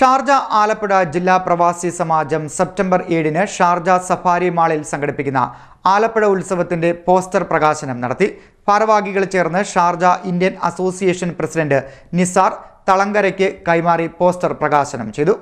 Sharjah Alappuzha ജില്ലാ പ്രവാസി സമാജം September ഏഴിന് ഷാർജ സഫാരി മാളിൽ സംഘടിപ്പിക്കുന്ന ആലപ്പുഴ ഉത്സവത്തിന്റെ പോസ്റ്റർ പ്രകാശനം നടത്തി. ഭാരവാഹികൾ ചേർന്ന് Sharjah Indian association president Nisar തളങ്കരയ്ക്ക് കൈമാറി പോസ്റ്റർ പ്രകാശനം ചെയ്തു.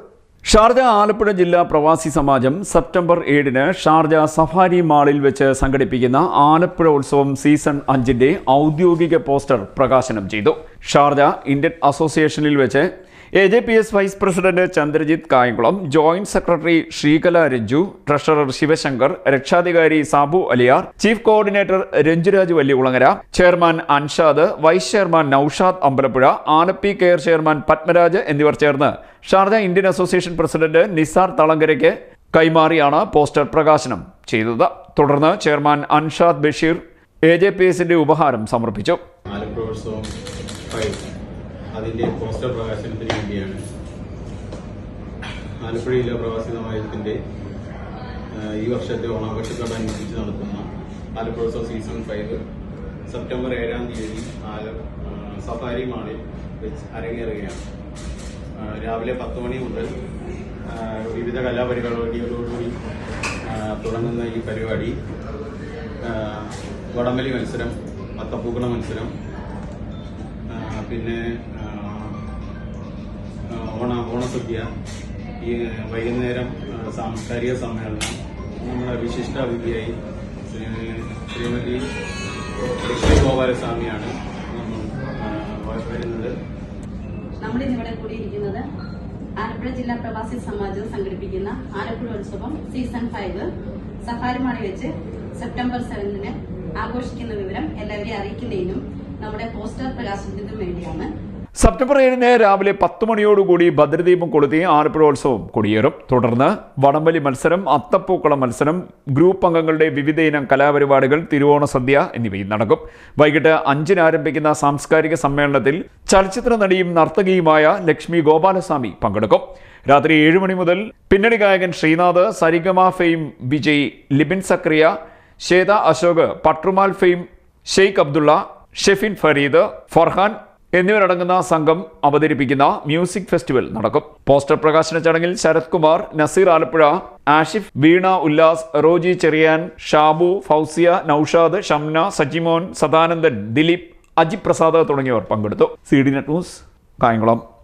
ഷാർജ ആലപ്പുഴ ജില്ലാ പ്രവാസി സമാജം സെപ്റ്റംബർ ഏഴിന് ഷാർജ സഫാരി മാളിൽ വെച്ച് സംഘടിപ്പിക്കുന്ന ആലപ്പുഴ ഉത്സവം സീസൺ അഞ്ചിന്റെ ഔദ്യോഗിക പോസ്റ്റർ പ്രകാശനം ചെയ്തു. ഷാർജ ഇന്ത്യൻ അസോസിയേഷനിൽ വെച്ച് A J P S vice president Chandrajith Kayamkulam joint secretary Sreekala Ranju treasurer Sivasankar രക്ഷാധികാരി Sabu Aliyar chief coordinator Ranjuraj Vallikulangara chairman Anshad vice chairman Naushad Ambalappuzha Alleppey care chairman Padmaraj എന്നിവർ ചേർന്ന് Sharjah Indian association president Nisar തളങ്കരയ്ക്ക് കൈമാറിയാണ് poster പ്രകാശനം ചെയ്തത്. തുടർന്ന് chairman Anshad Basheer A J P എസിന്റെ ഉപഹാരം സമർപ്പിച്ചു. അതിന്റെ പോസ്റ്റർ പ്രകാശനത്തിന് വേണ്ടിയാണ്. ആലപ്പുഴ ജില്ലാ പ്രവാസി സമാജത്തിന്റെ ഈ വർഷത്തെ ഓണാഘോഷത്തോടനുബന്ധിച്ച് നടത്തുന്ന Alappuzha show season five September ഏഴാം തീയതി ആല സഫാരി മാളിൽ വെച്ച് അരങ്ങേറുകയാണ്. രാവിലെ പത്ത് മണി മുതൽ വിവിധ കലാപരിപാടികളോടുകൂടി തുടങ്ങുന്ന ഈ പരിപാടി വടമലി മത്സരം അത്തപ്പൂക്കള മത്സരം പിന്നെ ഓണ ഓണസദ്യ ഈ വൈകുന്നേരം സാംസ്കാരിക സമ്മേളനം നമ്മുടെ വിശിഷ്ട അതിഥിയായി ശ്രീ- ശ്രീമതി ലക്ഷ്മി ഗോപാലസ്വാമിയാണ് വരുന്നത്. നമ്മൾ ഇന്നിവിടെ കൂടിയിരിക്കുന്നത് ആലപ്പുഴ ജില്ലാ പ്രവാസി സമാജം സംഘടിപ്പിക്കുന്ന ആലപ്പുഴ ഉത്സവം സീസൺ ഫൈവ്. സഫാരിമാണി വെച്ച് സെപ്റ്റംബർ സെവന്തിന് ആഘോഷിക്കുന്ന വിവരം എല്ലാവരെയും അറിയിക്കുന്നതിനും നമ്മുടെ പോസ്റ്റർ പ്രകാശനത്തിനും വേണ്ടിയാണ്. സെപ്റ്റംബർ ഏഴിന് രാവിലെ പത്ത് മണിയോടുകൂടി ഭദ്രദീപം കൊളുത്തി ആലപ്പുഴോത്സവം കൊടിയേറും. തുടർന്ന് വടംവലി മത്സരം അത്തപ്പൂക്കള മത്സരം ഗ്രൂപ്പ് അംഗങ്ങളുടെ വിവിധ ഇനം കലാപരിപാടികൾ തിരുവോണ സദ്യ എന്നിവയും നടക്കും. വൈകിട്ട് അഞ്ചിന് ആരംഭിക്കുന്ന സാംസ്കാരിക സമ്മേളനത്തിൽ ചലച്ചിത്ര നടിയും നർത്തകിയുമായ ലക്ഷ്മി ഗോപാലസ്വാമി പങ്കെടുക്കും. രാത്രി ഏഴ് മണി മുതൽ പിന്നണി ഗായകൻ ശ്രീനാഥ് സരിഗമ ഫെയിം വിജയ് ലിബിൻ സക്രിയ ശ്വേത അശോക് പട്രുമാൽ ഫെയിം ഷെയ്ഖ് അബ്ദുള്ള ഷെഫിൻ ഫരീദ് ഫർഹാൻ എന്നിവരടങ്ങുന്ന സംഘം അവതരിപ്പിക്കുന്ന മ്യൂസിക് ഫെസ്റ്റിവൽ നടക്കും. പോസ്റ്റർ പ്രകാശന ചടങ്ങിൽ ശരത് കുമാർ നസീർ ആലപ്പുഴ ആഷിഫ് വീണ ഉല്ലാസ് റോജി ചെറിയാൻ ഷാബു ഫൗസിയ നൌഷാദ് ഷംന സജിമോൻ സദാനന്ദൻ ദിലീപ് അജിത് പ്രസാദ് തുടങ്ങിയവർ പങ്കെടുത്തു. C D net news Kayamkulam.